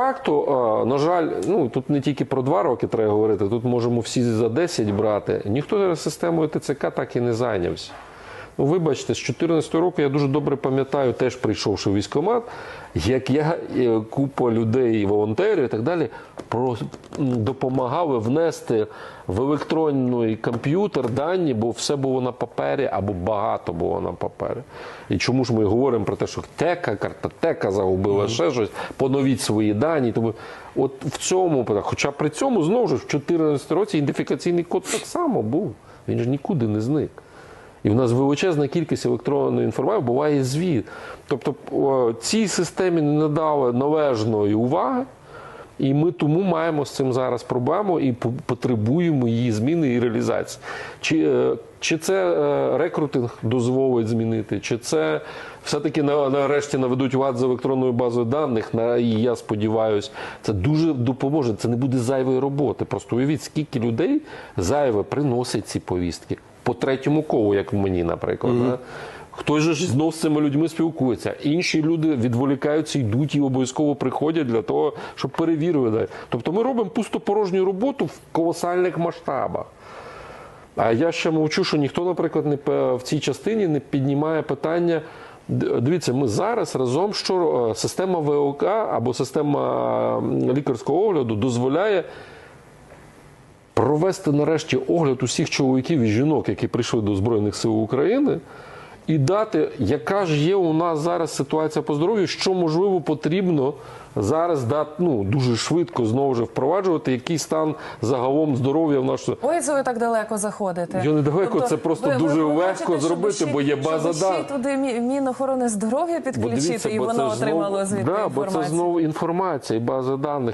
факту, на жаль, ну тут не тільки про два роки треба говорити, тут можемо всі за 10 брати. Ніхто системою ТЦК так і не зайнявся. Ну, вибачте, з 2014 року я дуже добре пам'ятаю, теж прийшовши в військкомат, як я е, купа людей, волонтерів і так далі, допомагали внести в електронний комп'ютер дані, бо все було на папері або багато було на папері. І чому ж ми говоримо про те, що тека, картотека загубила ще щось, поновіть свої дані. Тому от в цьому, хоча при цьому знову ж в 2014 році ідентифікаційний код так само був. Він ж нікуди не зник. І в нас величезна кількість електронної інформації буває звіт. Тобто цій системі не надали належної уваги, і ми тому маємо з цим зараз проблему і потребуємо її зміни і реалізації. Чи, е, чи це е, рекрутинг дозволить змінити, чи це все-таки на- нарешті наведуть лад з електронною базою даних, і я сподіваюся, це дуже допоможе. Це не буде зайвої роботи. Просто уявіть, скільки людей зайве приносять ці повістки по третьому колу, як мені, наприклад. да? Хтось же ж знов з цими людьми спілкується. Інші люди відволікаються, йдуть і обов'язково приходять для того, щоб перевірили. Тобто ми робимо пустопорожню роботу в колосальних масштабах. А я ще мовчу, що ніхто, наприклад, не в цій частині не піднімає питання. Дивіться, ми зараз разом що е, система ВЛК або система лікарського огляду дозволяє провести нарешті огляд усіх чоловіків і жінок, які прийшли до Збройних сил України, і дати, яка ж є у нас зараз ситуація по здоров'ю, що можливо потрібно зараз дати ну, дуже швидко знову ж впроваджувати, який стан загалом здоров'я в нашому. Ой, це ви так далеко заходите. Я не далеко, це просто дуже легко хочете, зробити, щоб бо є база щоб ще даних. туди Мі- Мінохорони здоров'я Бо підключити, і бо воно це ж отримало звідти да, бо це знову інформація і база даних.